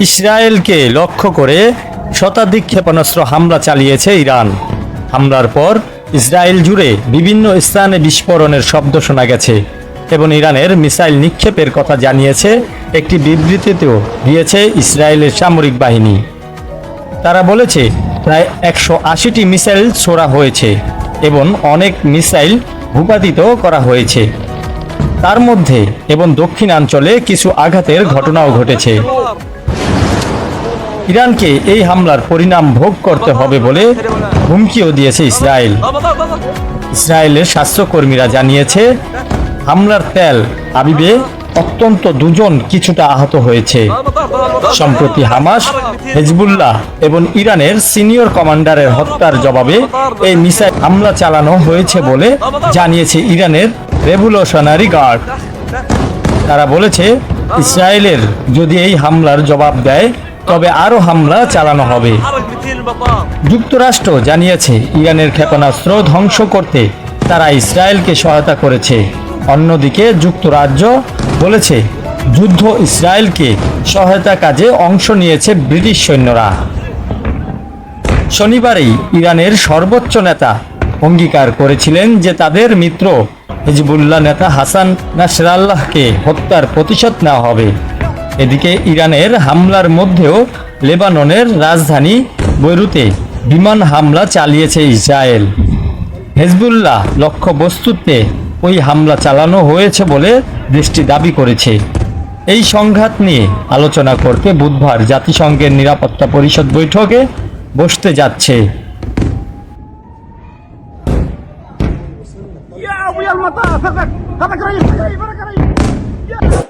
ইসরায়েলকে লক্ষ্য করে শতাধিক ক্ষেপণাস্ত্র হামলা চালিয়েছে ইরান। হামলার পর ইসরায়েল জুড়ে বিভিন্ন স্থানে বিস্ফোরণের শব্দ শোনা গেছে এবং ইরানের মিসাইল নিক্ষেপের কথা জানিয়েছে একটি বিবৃতিতেও দিয়েছে ইসরায়েলের সামরিক বাহিনী। তারা বলেছে, প্রায় একশো আশিটি মিসাইল ছোড়া হয়েছে এবং অনেক মিসাইল ভূপাতিত করা হয়েছে। তার মধ্যে এবং দক্ষিণাঞ্চলে কিছু আঘাতের ঘটনাও ঘটেছে। ইরানকে এই হামলার পরিণাম ভোগ করতে হবে বলে হুমকিও দিয়েছে ইসরায়েল। ইসরায়েলের স্বাস্থ্যকর্মীরা জানিয়েছে, হামলার তেল আবিবে অত্যন্ত দুজন কিছুটা আহত হয়েছে। সম্প্রতি হামাস, হেজবুল্লাহ এবং ইরানের সিনিয়র কমান্ডারের হত্যার জবাবে এই মিসাইল হামলা চালানো হয়েছে বলে জানিয়েছে ইরানের রেভলিউশনারি গার্ড। তারা বলেছে, ইসরায়েলের যদি এই হামলার জবাব দেয় তবে আরও হামলা চালানো হবে। যুক্তরাষ্ট্র জানিয়েছে, ইরানের ক্ষেপণাস্ত্র ধ্বংস করতে তারা ইসরায়েলকে সহায়তা করেছে। অন্যদিকে যুক্তরাজ্য বলেছে, যুদ্ধ ইসরায়েলকে সহায়তা কাজে অংশ নিয়েছে ব্রিটিশ সৈন্যরা। শনিবারেই ইরানের সর্বোচ্চ নেতা অঙ্গীকার করেছিলেন যে তাদের মিত্র হিজবুল্লাহ নেতা হাসান নাসরাল্লাহকে হত্যার প্রতিশোধ নেওয়া হবে। এদিকে ইরানের হামলার মধ্যেও লেবাননের রাজধানী বৈরুতে বিমান হামলা চালিয়েছে ইসরায়েল হেজবুল্লাহ লক্ষ্যবস্তুতে ওই হামলা চালানো হয়েছে বলে দেশটি দাবি করেছে এই সংঘাত নিয়ে আলোচনা করতে বুধবার জাতিসংঘের নিরাপত্তা পরিষদ বৈঠকে বসতে যাচ্ছে يا ابويا المطار فقط فقط قريب قريب قريب